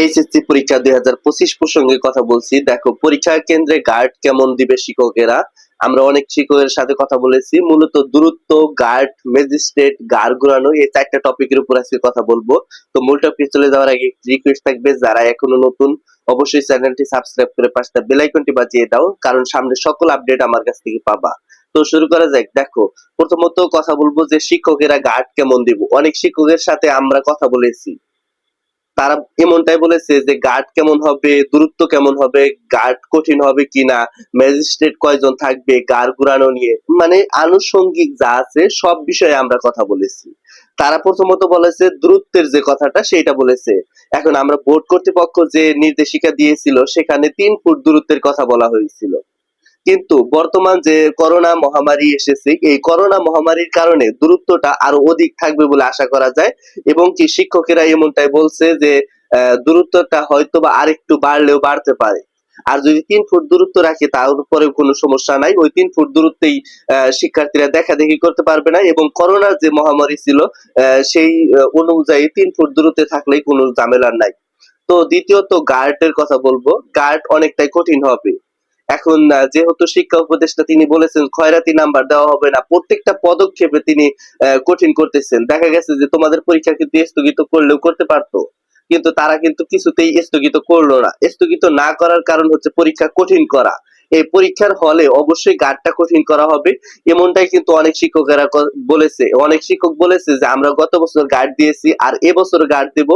HSC পরীক্ষা দুই হাজার পঁচিশ প্রসঙ্গে কথা বলছি। দেখো, পরীক্ষা কেন্দ্রে গার্ড কেমন দিবে শিক্ষকেরা? আমরা অনেক শিক্ষকের সাথে কথা বলেছি। মূলত দূরত্ব গার্ড ম্যাজিস্ট্রেট গার্ড ঘুরানো, এই চারটা টপিকের উপর আজকে কথা বলব। তো মূল টপিক চলে যাওয়ার আগে রিকোয়েস্ট থাকবে, যারা এখনও নতুন, অবশ্যই চ্যানেলটি সাবস্ক্রাইব করে পাশটা বেল আইকনটি বাজিয়ে দাও, কারণ সামনে সকল আপডেট আমার কাছ থেকে পাবা। তো শুরু করা যাক। দেখো, প্রথমত কথা বলব যে শিক্ষকেরা গার্ড কেমন দিব? অনেক শিক্ষকের সাথে আমরা কথা বলেছি। তারা এমনটাই বলেছে যে গার্ড কেমন হবে, দূরত্ব কেমন হবে গার্ড কঠিন হবে কিনা ম্যাজিস্ট্রেট কয়জন থাকবে গার ঘুরানো নিয়ে মানে আনুষঙ্গিক যা আছে সব বিষয়ে আমরা কথা বলেছি। তারা প্রথমত বলেছে দূরত্বের যে কথাটা সেটা বলেছে। এখন আমরা বোর্ড কর্তৃপক্ষ যে নির্দেশিকা দিয়েছিল, সেখানে তিন ফুট দূরত্বের কথা বলা হয়েছিল। কিন্তু বর্তমান যে করোনা মহামারী এসেছে, এই করোনা মহামারীর কারণে দূরত্বটা আরও অধিক থাকবে বলে আশা করা যায়। এবং কি শিক্ষকেরা এমনটাই বলছে যে দূরত্বটা হয়তো বা আরেকটু বাড়লেও বাড়তে পারে। আর যদি তিন ফুট দূরত্ব রাখে তার উপরে কোনো সমস্যা নাই। ওই তিন ফুট দূরত্বেই শিক্ষার্থীরা দেখা দেখি করতে পারবে না এবং করোনার যে মহামারী ছিল সেই অনুযায়ী তিন ফুট দূরত্বে থাকলেই কোনো ঝামেলা নাই। তো দ্বিতীয়ত গার্ডের কথা বলব। গার্ড অনেকটাই কঠিন হবে। এখন যেহেতু শিক্ষা উপদেষ্টা তিনি বলেছেন খয়রাতি নাম্বার দেওয়া হবে না, প্রত্যেকটা পদক্ষেপে তিনি কঠিন করতেছেন। দেখা গেছে যে তোমাদের পরীক্ষা কিন্তু স্থগিত করলেও করতে পারতো, কিন্তু তারা কিন্তু কিছুতেই স্থগিত করল না। স্থগিত না করার কারণ হচ্ছে পরীক্ষা কঠিন করা। এই পরীক্ষার হলে অবশ্যই গার্ডটা কঠিন করা হবে। এমনটাই কিন্তু অনেক শিক্ষকেরা বলেছে। অনেক শিক্ষক বলেছে যে, আমরা গত বছর গার্ড দিয়েছি আর এবছর গার্ড দেব,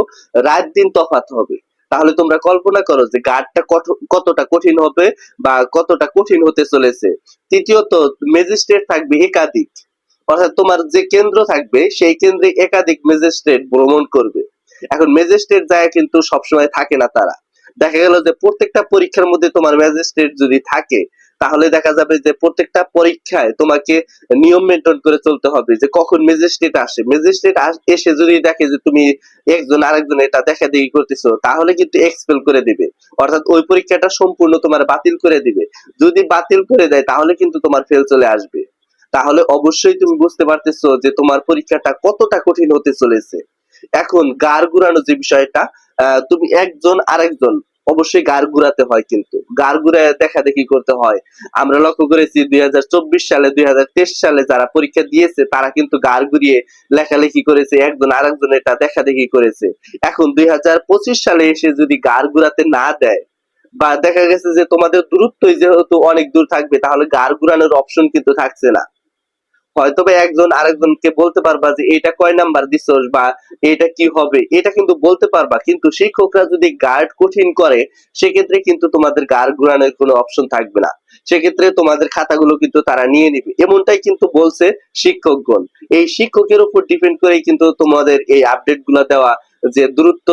রাত দিন তফাৎ হবে। তাহলে তোমরা কল্পনা করো যে গার্ডটা কতটা কঠিন হবে বা কতটা কঠিন হতে চলেছে। তৃতীয়ত, ম্যাজিস্ট্রেট থাকবে একাধিক। অর্থাৎ তোমার যে কেন্দ্র থাকবে, সেই কেন্দ্রে একাধিক ম্যাজিস্ট্রেট ভ্রমণ করবে। এখন ম্যাজিস্ট্রেট যায় কিন্তু সবসময় থাকে না তারা। দেখা গেল যে প্রত্যেকটা পরীক্ষার মধ্যে তোমার ম্যাজিস্ট্রেট যদি থাকে তাহলে দেখা যাবে যে প্রত্যেকটা পরীক্ষায় তোমাকে নিয়ম মেনটেন করে চলতে হবে যে কখন ম্যাজিস্ট্রেট আসে। ম্যাজিস্ট্রেট এসে যদি দেখে যে তুমি একজন আরেকজন এটা দেখা দেখি করতেছো, তাহলে কিন্তু এক্সপেল করে দিবে। অর্থাৎ ওই পরীক্ষাটা সম্পূর্ণ তোমার বাতিল করে দিবে। যদি বাতিল করে দেয়, তাহলে কিন্তু তোমার ফেল চলে আসবে। তাহলে অবশ্যই তুমি বুঝতে পারতেছো যে তোমার পরীক্ষাটা কতটা কঠিন হতে চলেছে। এখন গার ঘুরানো যে বিষয়টা তুমি একজন আরেকজন অবশ্যই গার ঘুরাতে হয় কিন্তু। গার ঘুরায় দেখা দেখি করতে হয়। আমরা লক্ষ্য করেছি দুই সালে দুই সালে যারা পরীক্ষা দিয়েছে, তারা কিন্তু গার ঘুরিয়ে লেখালেখি করেছে। একজন আরেকজন এটা দেখা দেখি করেছে। এখন দুই হাজার পঁচিশ সালে এসে যদি গার ঘুরাতে না দেয়, বা দেখা গেছে যে তোমাদের দূরত্বই যেহেতু অনেক দূর থাকবে, তাহলে গার ঘুরানোর অপশন কিন্তু থাকছে না। হয়তো বা একজন আরেকজনকে বলতে পারবা যে এটা কয় নাম্বার দিছস বা এটা কি হবে? এটা কিন্তু বলতে পারবা। কিন্তু শিক্ষকরা যদি গার্ড কঠিন করে, সেক্ষেত্রে কিন্তু তোমাদের গার্ড ঘুরানোর কোনো অপশন থাকবে না। সেক্ষেত্রে তোমাদের খাতাগুলো কিন্তু তারা নিয়ে নিবে। এমনটাই কিন্তু বলছে শিক্ষকগণ। এই শিক্ষকের উপর ডিপেন্ড করেই কিন্তু তোমাদের এই আপডেটগুলা দেওয়া যে দূরত্ব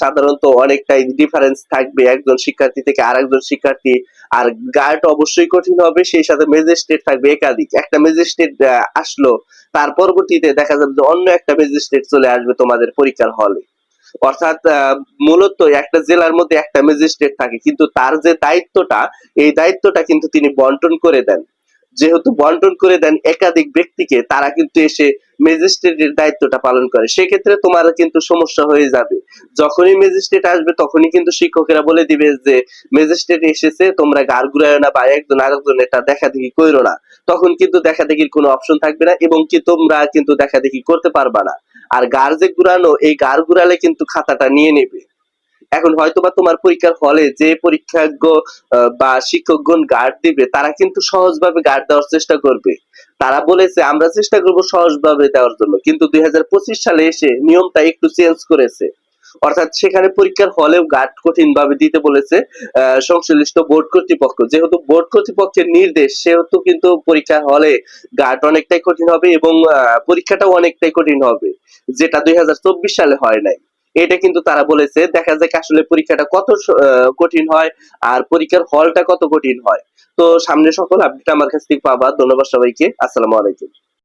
সাধারণত অনেকটাই ডিফারেন্স থাকবে একজন শিক্ষার্থী থেকে আরেকজন শিক্ষার্থী। আর গার্ড অবশ্যই কঠিন হবে, সেই সাথে ম্যাজিস্ট্রেট থাকবে একাধিক। একটা ম্যাজিস্ট্রেট আসলো, তার পরবর্তীতে দেখা যাবে যে অন্য একটা ম্যাজিস্ট্রেট চলে আসবে তোমাদের পরীক্ষার হলে অর্থাৎ মূলত একটা জেলার মধ্যে একটা ম্যাজিস্ট্রেট থাকে, কিন্তু তার যে দায়িত্বটা, এই দায়িত্বটা কিন্তু তিনি বন্টন করে দেন। যেহেতু বন্টন করে দেন একাধিক ব্যক্তিকে, তারা কিন্তু এসে ম্যাজিস্ট্রেটের দায়িত্বটা পালন করে। সেক্ষেত্রে তোমার কিন্তু সমস্যা হয়ে যাবে। যখনই ম্যাজিস্ট্রেট আসবে, তখনই কিন্তু শিক্ষকেরা বলে দিবে যে, ম্যাজিস্ট্রেট এসেছে, তোমরা গার ঘুরায় না বা একজন আরেকজন এটা দেখা দেখি করো না। তখন কিন্তু দেখা দেখির কোনো অপশন থাকবে না এবং কি তোমরা কিন্তু দেখা দেখি করতে পারবা না। আর গার যে ঘুরানো, এই গার ঘুরালে কিন্তু খাতাটা নিয়ে নেবে। এখন হয়তোবা তোমার পরীক্ষার হলে যে পরীক্ষাজ্ঞ বা শিক্ষকগণ গার্ড দিবে, তারা কিন্তু সহজভাবে গার্ড দেওয়ার চেষ্টা করবে। তারা বলেছে, আমরা চেষ্টা করব সহজভাবে দেওয়ার জন্য। কিন্তু দুই সালে এসে নিয়মটা একটু চেঞ্জ করেছে। অর্থাৎ সেখানে পরীক্ষার হলেও গার্ড কঠিন ভাবে দিতে বলেছে সংশ্লিষ্ট বোর্ড কর্তৃপক্ষ। যেহেতু বোর্ড কর্তৃপক্ষের নির্দেশ, সেহেতু কিন্তু পরীক্ষার হলে গার্ড অনেকটাই কঠিন হবে এবং পরীক্ষাটাও অনেকটাই কঠিন হবে, যেটা দুই হাজার চব্বিশ সালে হয় নাই। এটা কিন্তু তারা বলেছে, দেখা যাক আসলে পরীক্ষাটা কত কঠিন হয় আর পরীক্ষার হলটা কত কঠিন হয়। তো সামনে সকল আপডেট আমার কাছ থেকে পাবা। ধন্যবাদ সবাইকে। আসসালামু আলাইকুম।